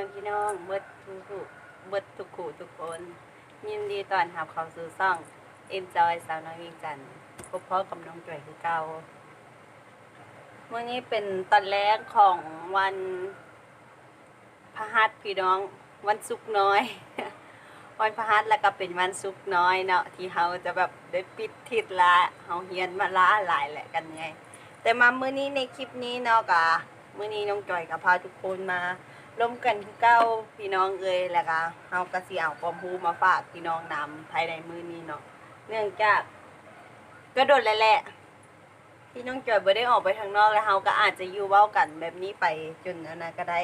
ายดีพ่อแม่พี่น้องเบิดทุกทุกเบิดทุกคู่ทุกคน ยินดีต้อนรับเข้าสู่ซ่อง Enjoy สาวน้อยวียงจันทร์พบพ่อกับน้องจ่อยคือเก่าเมื่อนี้เป็นตอนแรกของวันพฤหัสพี่น้องวันศุกร์น้อย วันพฤหัสแล้วก็เป็นวันศุกร์น้อยเนาะที่เราจะแบบได้ปิดทิศละเฮาเฮียนมาล้าหลายแหละกันไง แต่มามื้อนี้ในคลิปนี้เนาะกะมื้อนี้น้องจอยกับพาทุกคนมา ร่วมกันคือเก้าพี่น้องเอ้ยแล้วก็เฮาก็สิเอาความรู้มาฝากพี่น้องนำภายในมื้อนี้เนาะเนื่องจากก็โดนแล้วแหละที่น้องจอยบ่ได้ออกไปข้างนอกแล้วเฮาก็อาจจะอยู่เว้ากันแบบนี้ไปจนอันนั้นก็ได้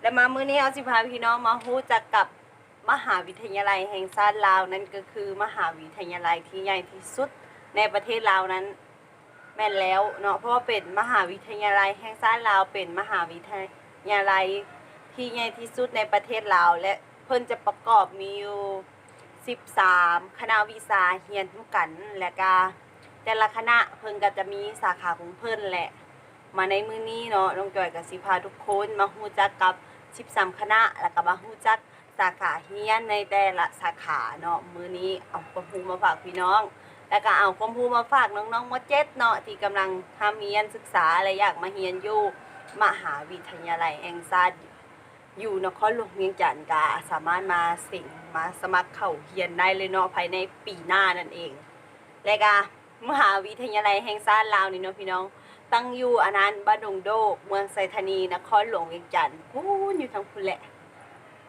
แล้วมามื้อนี้เอาสิพาพี่น้องมารู้จักกับมหาวิทยาลัยแห่งชาติลาวนั่นก็คือมหาวิทยาลัยที่ใหญ่ที่สุดในประเทศลาวนั้นแม่นแล้วเนาะเพราะว่าเป็นมหาวิทยาลัยแห่งชาติลาวเป็นมหาวิทยา ลัยที่ใหญ่ที่สุดในประเทศลาวและเพิ่นจะประกอบมีอยู่13 คณะวิชาเรียนทุกกัน และก็แต่ละคณะเพิ่นก็จะมีสาขาของเพิ่นแหละ มาในมื้อนี้เนาะน้องจอยกับสิพาทุกคนมาฮู้จักกับ 13 คณะ แล้วก็มาฮู้จักสาขาเรียนในแต่ละสาขาเนาะมื้อนี้เอาความรู้มาฝากพี่น้อง แล้วก็เอาความรู้มาฝากน้องๆมเจ็ดเนาะที่กำลังทำเรียนศึกษาและอยากมาเรียนอยู่ มหาวิทยาลัยแองซาดอยู่นครหลวงเวียงจันทร์กาสามารถมาสิงมาสมัครเข้าเรียนได้เลยเนาะภายในปีหน้านั่นเอง และกามหาวิทยาลัยแห่งชาติลาวนี่เนาะพี่น้อง ตั้งอยู่อนันต์บ้านดงโดกเมืองไซธานีนครหลวงเวียงจันทร์พูนอยู่ทางพุ่นแหละ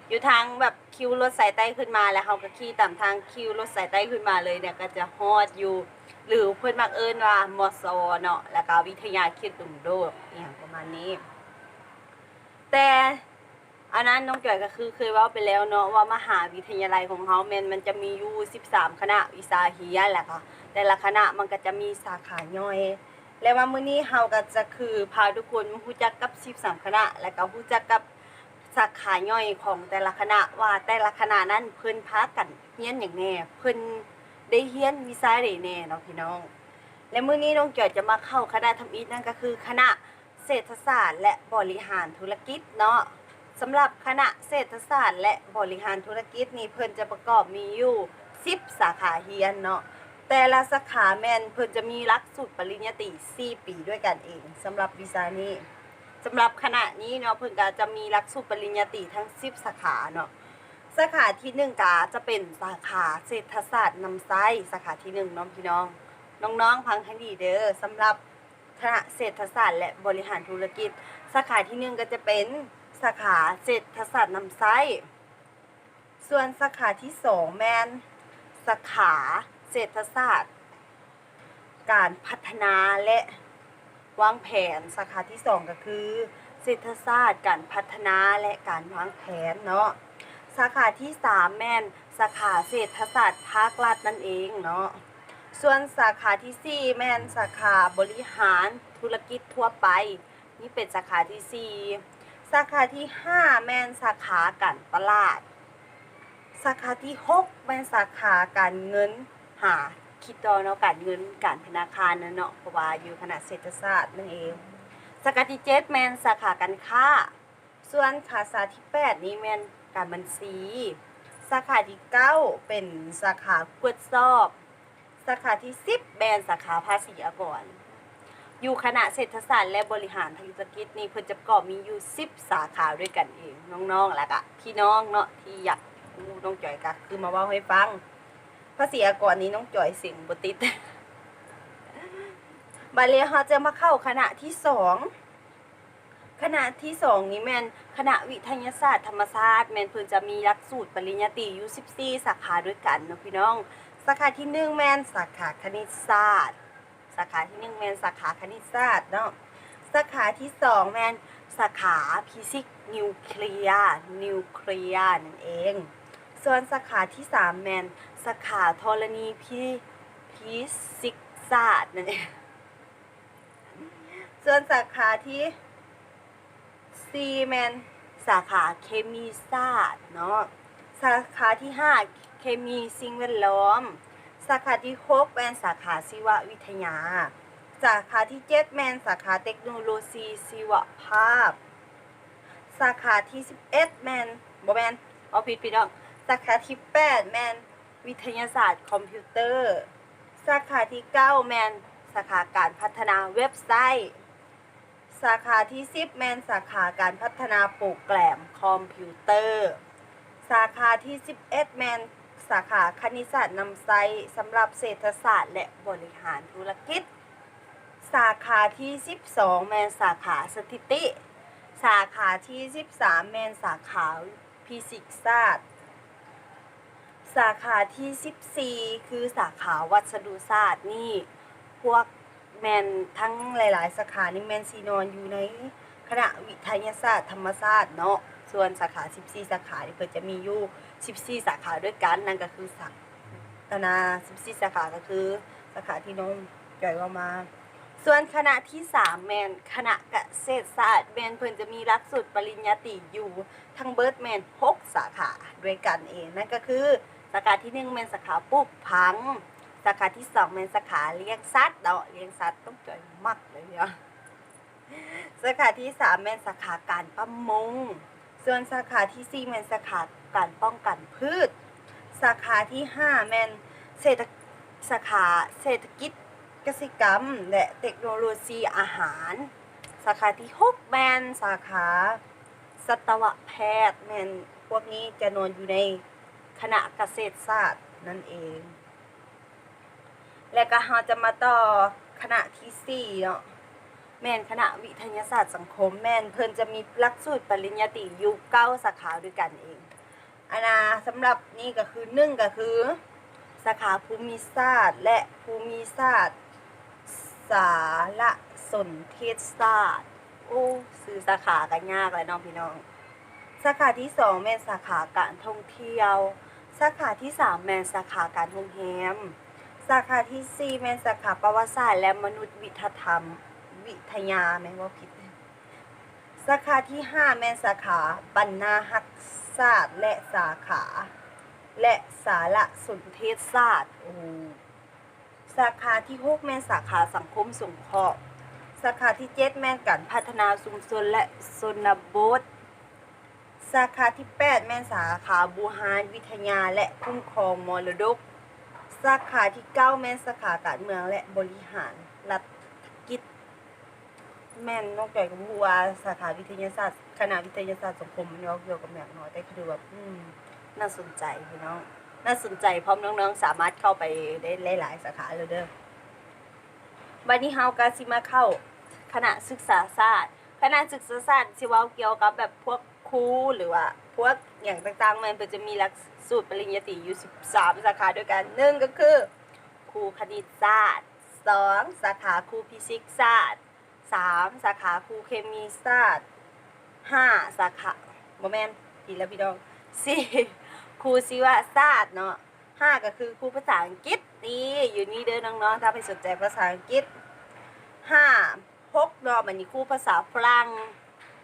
อยู่ทางแบบคิวรถสายใต้ขึ้นมาแล้วเขาก็ขี่ตามทางคิวรถสายใต้ขึ้นมาเลยเนี่ยก็จะฮอดอยู่ หรือเพื่อนมักเอิ้นว่ามอซอเนาะแล้วก็วิทยาเขตดุงโดดอย่างประมาณนี้ แต่อันนั้นน้องจ่อยก็คือเคยว่าไปแล้วเนาะว่ามหาวิทยาลัยของเขาแมนมันจะมีอยู่13 คณะวิชาเฮียแหละค่ะแต่ละคณะมันก็จะมีสาขาย่อย และว่ามื้อนี้เฮาก็จะคือพาทุกคนมารู้จักกับ 13 คณะ และก็รู้จักกับ สาขาย่อยของแต่ละคณะว่าแต่ละคณะนั้นเพิ่นพากันเรียนอย่างแน่เพิ่นได้เรียนวิชาใดแน่เนาะพี่น้อง และมื้อนี้น้องจอยจะมาเข้าคณะทำอิฐนั่นก็คือ คณะเศรษฐศาสตร์และบริหารธุรกิจเนาะสำหรับคณะเศรษฐศาสตร์ และบริหารธุรกิจนี่เพิ่นจะประกอบมีอยู่10สาขาเรียนเนาะแต่ละสาขาแม่นเพิ่นจะมีหลักสูตรปริญญาตรี4ปีด้วยกันเองสำหรับวิชานี้ สำหรับคณะนี้เนาะเพิ่นก็จะมีหลักสูตรปริญญาตรีทั้ง 10 สาขาเนาะสาขาที่หนึ่งก็จะเป็นสาขาเศรษฐศาสตร์นำไส้สาขาที่หนึ่งน้องพี่น้อง น้องๆพังให้ดีเด้อสำหรับคณะเศรษฐศาสตร์และบริหารธุรกิจ สาขาที่หนึ่งก็จะเป็นสาขาเศรษฐศาสตร์นำไส้ส่วนสาขาที่สองแมนสาขาเศรษฐศาสตร์ การพัฒนาและ วางแผนสาขาที่สองก็คือเศรษฐศาสตร์การพัฒนาและการวางแผนเนาะสาขาที่สามแม่นสาขาเศรษฐศาสตร์ภาครัฐนั่นเองเนาะส่วนสาขาที่สี่แม่นสาขาบริหารธุรกิจทั่วไป นี่เป็นสาขาที่สี่สาขาที่ห้าแม่นสาขาการตลาด สาขาที่หกแม่นสาขาการเงินหา คิดต่อเนาะการเงินการธนาคารนั่นเนาะเพราะว่าอยู่คณะเศรษฐศาสตร์นั่นเองสาขาที่เจ็ดแมนสาขาการค้า ส่วนขาสาที่แปดนี้แมนการบัญชี สาขาที่เก้าเป็นสาขากวดสอบ สาขาที่สิบแมนสาขาภาษีอากรอยู่คณะเศรษฐศาสตร์และบริหารธุรกิจนี่เพิ่นจะประกอบมีอยู่สิบสาขาด้วยกันเองน้องๆแล้วก็พี่น้องเนาะที่อยากรู้น้องจ่อยก็คือมาว่าให้ฟัง ภาษีอากรนี้น้องจ่อยสิงบติดบาเลียเขาจะมาเข้าคณะที่สองคณะที่สองนี้แมนคณะวิทยาศาสตร์ธรรมศาสตร์แมนเพิ่นจะมีหลักสูตรปริญญาตรีอยู่14สาขาด้วยกันนะพี่น้อง สาขาที่หนึ่งแมนสาขาคณิตศาสตร์ สาขาที่หนึ่งแมนสาขาคณิตศาสตร์เนาะสาขาที่สองแมนสาขาฟิสิกส์นิวเคลียร์นิวเคลียร์นั่นเอง ส่วนสาขาที่สามแมนสาขาธรณีพิฟิสิกศาสตร์นั่นเองส่วนสาขาที่สี่แมนสาขาเคมีศาสตร์เนาะสาขาที่ห้าเคมีสิ่งแวดล้อม สาขาที่หกแมนสาขาชีววิทยา สาขาที่เจ็ดแมนสาขาเทคโนโลยีชีวภาพ สาขาที่ 11 แมนบ่แมนเอาผิดพี่น้อ สาขาที่8แมนวิทยาศาสตร์คอมพิวเตอร์ สาขาที่ 9 แมนสาขาการพัฒนาเว็บไซต์ สาขาที่ 10 แมนสาขาการพัฒนาโปรแกรมคอมพิวเตอร์ สาขาที่ 11 แมนสาขาคณิตศาสตร์นำไซสำหรับเศรษฐศาสตร์และบริหารธุรกิจ สาขาที่ 12 แมนสาขาสถิติ สาขาที่ 13 แมนสาขาฟิสิกส์ศาสตร์ สาขาที่ 14 คือสาขาวัสดุศาสตร์นี่พวกแมนทั้งหลายๆ สาขานี่แมนซีนอนอยู่ในคณะวิทยาศาสตร์ธรรมศาสตร์เนาะส่วนสาขา 14 สาขานี่เพิ่นจะมีอยู่14 สาขาด้วยกันนั่นก็คือสาคณะ14 สาขาก็คือสาขาที่น้องจ่อยว่ามา ส่วนคณะที่ 3 แมนคณะเกษตรศาสตร์แมนเพิ่นจะมีหลักสูตรปริญญาตรีอยู่ทั้งเบิร์ดแมน6สาขาด้วยกันเองนั่นก็คือ สาขาที่1แมนสาขาปลูกผัง สาขาที่2แมนสาขาเลี้ยงสัตว์เนาะเลี้ยงสัตว์ต้องจ่อยมากเลยเนาะสาขาที่3แมนสาขาการประมง ส่วนสาขาที่4แมนสาขาการป้องกันพืช สาขาที่5แมนเศรษฐสาขาเศรษฐกิจกสิกรรม และเทคโนโลยีอาหาร สาขาที่6แมนสาขาสัตวแพทย์แมนพวกนี้จะนอนอยู่ใน คณะเกษตรศาสตร์นั่นเอง และก็เราจะมาต่อคณะที่4เนาะแม่นคณะวิทยาศาสตร์สังคม แม่นเพิ่นจะมีหลักสูตรปริญญาตรีอยู่เก้าสาขาด้วยกันเองอันนาสำหรับนี่ก็คือหนึ่งก็คือ สาขาภูมิศาสตร์ และภูมิศาสตร์ สารสนเทศศาสตร์ โอ้ซื้อสาขากันยากเลยน้องพี่น้อง สาขาที่สองแม่นสาขาการท่องเที่ยว สาขาที่สามแม่นสาขาการโรงแรมสาขาที่สี่แม่นสาขาประวัติศาสตร์และมนุษยวิทยธรรม วิทยาแม่นว่าผิด สาขาที่ห้าแม่นสาขาบรรณาหักศาสตร์และสาขา และสารสนเทศศาสตร์โอ้สาขาที่ 6 แม่นสาขาสังคมสงเคราะห์ สาขาที่ 7 แม่นการพัฒนาชุมชนและชนบท สาขาที่ 8 แม่นสาขาบูหารวิทยาและคุ้มครองมรดก สาขาที่ 9 แม่นสาขาการเมืองและบริหารรัฐกิจ แม่นนอกจากกับบัวาสาขาวิทยาศาสตร์คณะวิทยาศาสตร์สังคมมันเนาะเกี่ยวกับแบบน้อยแต่คือแบบอืมน่าสนใจพี่น้องน่าสนใจพร้อมน้องๆ สามารถเข้าไปได้หลาย ๆ สาขาเลยเด้อวันนี้เฮาก็สิมาเข้าคณะศึกษาศาสตร์คณะศึกษาศาสตร์สิว้าเกี่ยวกับแบบพวก ครูหรือว่าพวกอย่างต่างๆ มันเป็นจะมีหลักสูตรปริญญาตรีอยู่ 13 สาขาด้วยกันหนึ่งก็คือครูคณิตศาสตร์สองสาขาครูฟิสิกส์ศาสตร์สามสาขาครูเคมีศาสตร์ห้าสาขาโมแมนผิดแล้วพี่น้องสี่ครูชีวศาสตร์เนาะห้าก็คือครูภาษาอังกฤษนี่อยู่นี่เด้อน้องๆถ้าไปสนใจภาษาอังกฤษห้าหกเนาะมันนี่ครูภาษาฝรั่ง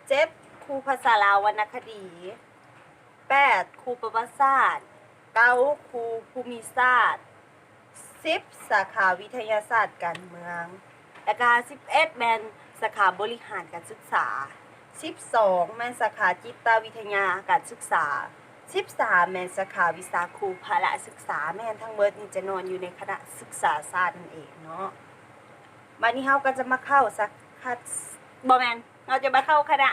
เจ็ด ครูภาษาลาววรรณคดีแปดครูประวัติศาสตร์เก้าครูภูมิศาสตร์สิบสาขาวิทยาศาสตร์การเมือง แล้วก็สิบเอ็ดแมนสาขาบริหารการศึกษาสิบสองแมนสาขาจิตวิทยาการศึกษาสิบสามแมนสาขาวิสาครูพละศึกษาแมนทั้งเบิดนี่จะนอนอยู่ในคณะศึกษาศาสตร์นั่นเองเนาะวันนี้เราก็จะมาเข้าสักคัดบอแมนเราจะมาเข้าคณะ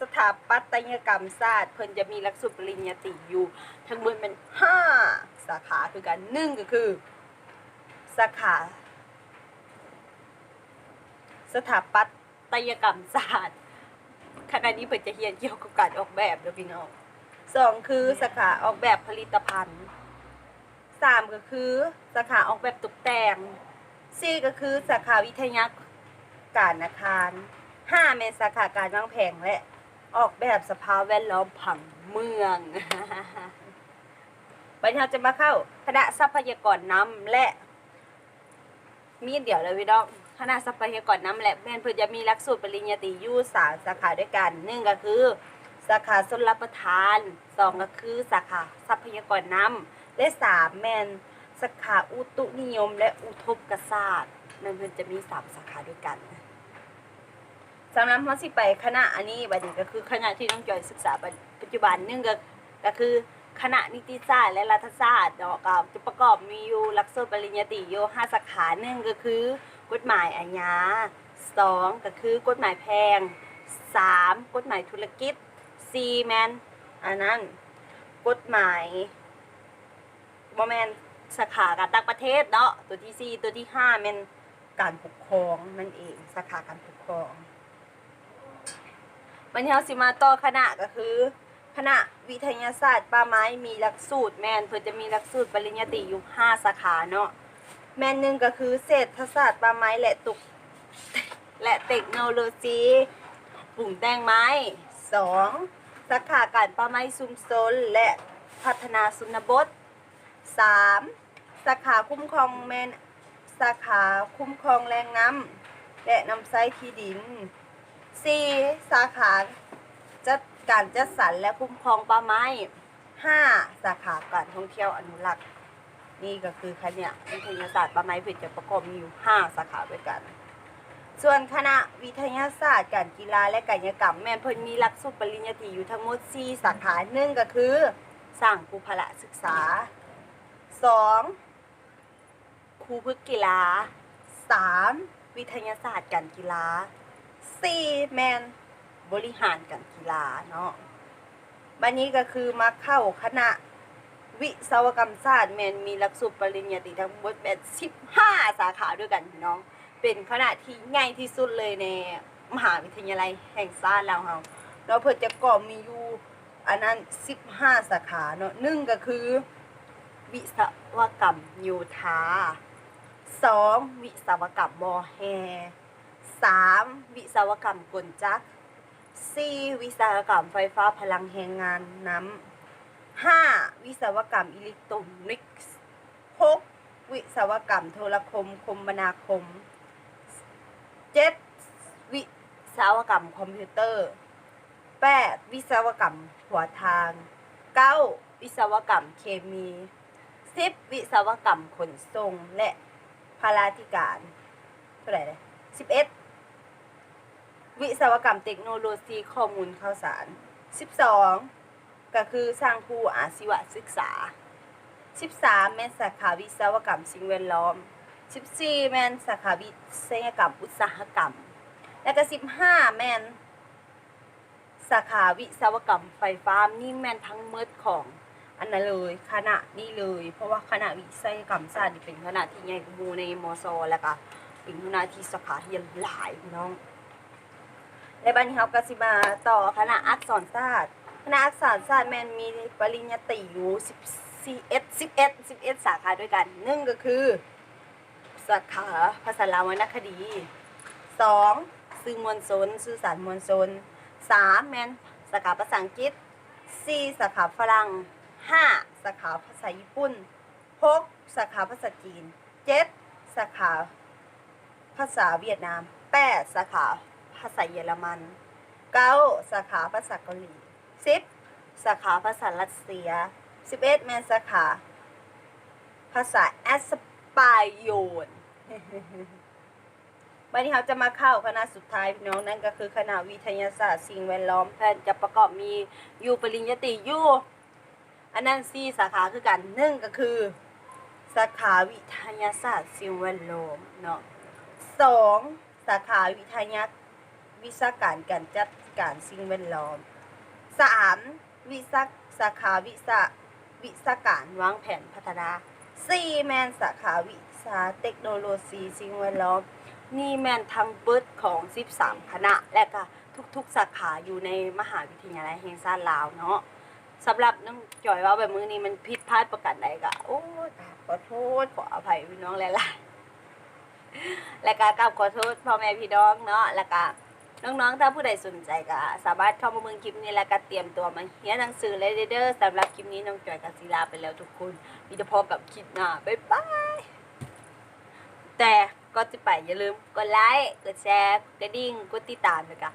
สถาปัตยกรรมศาสตร์ เพิ่นจะมีหลักสูตรปริญญาตรีอยู่ ทั้งเบิดเป็นห้าสาขาคือกันหนึ่งก็คือ สาขา สถาปัตยกรรมศาสตร์คณะนี้เพิ่นจะเรียนเกี่ยวกับการออกแบบเด้อพี่น้องสองคือสาขาออกแบบผลิตภัณฑ์สามก็คือสาขาออกแบบตกแต่งสี่ก็คือสาขาวิทยาการอาคารห้าเมนสาขาการวางแผนและ ออกแบบสภาพแวดล้อมผังเมืองวันนี้เราจะมาเข้าคณะทรัพยากรน้ำและ มีเดี๋ยวเลยพี่น้องคณะทรัพยากรน้ำและแม่นเพื่อจะมีหลักสูตรปริญญาตรีอยู่สามสาขาด้วยกันหนึ่งก็คือ สาขาชนรับประทานสองก็คือสาขาทรัพยากรน้ำและสามแม่นสาขาอุตุนิยม และอุทกศาสตร์แม่นเพื่อจะมีสามสาขาด้วยกัน สำหรับเฮาสิไปคณะอันนี้บัดนี้ก็คือคณะที่น้องจอยศึกษาปัจจุบันนึงก็ก็คือคณะนิติศาสตร์และรัฐศาสตร์เนาะก็จะประกอบมีอยู่หลักสูตรปริญญาตรีอยู่ห้าสาขาหนึ่งก็คือ กฎหมายอาญาสองก็คือกฎหมายแพงสามกฎหมายธุรกิจสี่แมนอันนั้นกฎหมายบ่แมนสาขาการต่างประเทศเนาะตัวที่สี่ตัวที่ห้าแมนการปกครองนั่นเองสาขาการปกครอง วันนี้เราสิมาต่อคณะก็คือคณะวิทยาศาสตร์ป่าไม้มีหลักสูตรแมนเพื่อจะมีหลักสูตรปริญญาตรีอยู่ห้าสาขาเนาะแมนหนึ่งก็คือเศรษฐศาสตร์ป่าไม้และตุกและเทคโนโลยีปลูกแต่งไม้สองสาขาการป่าไม้ชุมชนและพัฒนาสุนบทสามสาขาคุ้มครองแมนสาขาคุ้มครองแรงน้ำและน้ำใช้ที่ดิน สี่สาขาจัดการจัดสรรและคุ้มครองป่าไม้ห้าสาขาการท่องเที่ยวอนุรักษ์ นี่ก็คือคณะวิทยาศาสตร์ป่าไม้เพื่อจะประกอบมีอยู่ห้าสาขาด้วยกัน ส่วนคณะวิทยาศาสตร์การกีฬาและกายกรรม แม่นเพิ่นมีหลักสูตรปริญญาตรีอยู่ทั้งหมด 4 สาขาหนึ่งก็คือ สร้างครูพละศึกษา 2. ครูพึกกีฬา 3. วิทยาศาสตร์การกีฬา สี่แมนบริหารการกีฬาเนาะบันนี้ก็คือมาเข้าคณะวิศวกรรมศาสตร์แมนมีหลักสูตรปริญญาตรีทั้งหมดเป็นสิบห้าสาขาด้วยกันพี่น้อง เป็นคณะที่ใหญ่ที่สุดเลยในมหาวิทยาลัยแห่งชาติเราเฮาแล้วเพิ่นจะก่อมีอยู่อันนั้นสิบห้าสาขาเนาะหนึ่งก็คือ วิศวกรรมโยธาสองวิศวกรรมมอแฮ สามวิศวกรรมกลจักรสี่วิศวกรรมไฟฟ้าพลังแรงงานน้ำห้าวิศวกรรมอิเล็กทรอนิกส์หกวิศวกรรมโทรคมคมนาคมเจ็ดวิศวกรรมคอมพิวเตอร์แปดวิศวกรรมหัวทางเก้าวิศวกรรมเคมีสิบวิศวกรรมขนส่งและพาลาธิการเท่าไหร่เลยสิบเอ็ด วิศวกรรมเทคโนโลยีข้อมูลข่าวสาร 12 ก็คือสร้างผู้อาชีวศึกษา 13 แม่นสาขาวิศวกรรมสิ่งแวดล้อม 14 แม่นสาขาวิศวกรรมอุตสาหกรรม และก็ 15 แม่นสาขาวิศวกรรมไฟฟ้านี่แม่นทั้งหมดของอันนั้นเลยคณะนี้เลย เพราะว่าคณะวิศวกรรมศาสตร์เป็นคณะที่ใหญ่กว่าหมู่ในมศแล้วก็เป็นคณะที่สาขาที่หลายน้อง ในบันนี้เรากสิมาต่อคณะอักษรศาสตร์คณะอักษรศาสตร์แมนมีปริญญาตรีอยู่14 11 11 สาขาด้วยกันหนึ่งก็คือ สาขาภาษาลาววรรณคดี 2. สื่อมวลชนสื่อสารมวลชน 3. แมนสาขาภาษาอังกฤษ 4. สาขาฝรั่ง 5. สาขาภาษาญี่ปุ่น 6. สาขาภาษาจีน 7. สาขาภาษาเวียดนาม 8. สาขา ภาษาเยอรมัน 9. สาขาภาษาเกาหลี 10. สาขาภาษารัสเซีย11แมนสาขาภาษาแอสปายโยนวันนี้เราจะมาเข้าคณะสุดท้ายพี่น้องนั่นก็คือคณะวิทยาศาสตร์สิ่งแวดล้อมแพทย์จะประกอบมีอยู่ปริญญาตรีอยู่อันนั้นสี่สาขาคือกันหนึ่งก็คือ สาขาวิทยาศาสตร์สิ่งแวดล้อมเนาะสองสาขาวิทยา วิชาการการจัดการสิ่งแวดล้อมสามวิชาสาขาวิชาวิชาการวางแผนพัฒนาสี่แมนสาขาวิชาเทคโนโลยีสิ่งแวดล้อม นี่แมนทั้งเบิดของ 13 คณะ และก็ทุกๆ สาขาอยู่ในมหาวิทยาลัยแห่งชาติลาวเนาะสำหรับน้องจอยว่าแบบมือนี้มันผิดพลาดประการใดก็โอ้ขอโทษขออภัยพี่น้องหลายๆและก็กราบขอโทษพ่อแม่พี่น้องเนาะแล้วก็ น้องๆ ถ้าผู้ใดสนใจก็สามารถเข้ามาเมืองคลิปนี้แล้วก็เตรียมตัวมาเรียนหนังสือเลยเด้อสำหรับคลิปนี้น้องจอยกับศิลาไปแล้วทุกคนมีแต่พอกับคลิปหน้าบ๊ายบายแต่ก็จะไปอย่าลืมกดไลค์กดแชร์กดดิ่งกดติดตามเลยค่ะ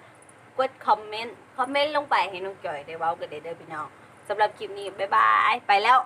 กดคอมเมนต์คอมเมนต์ลงไปให้น้องจอยได้เว้ากันได้เด้อพี่น้องสำหรับคลิปนี้บ๊ายบายไปแล้ว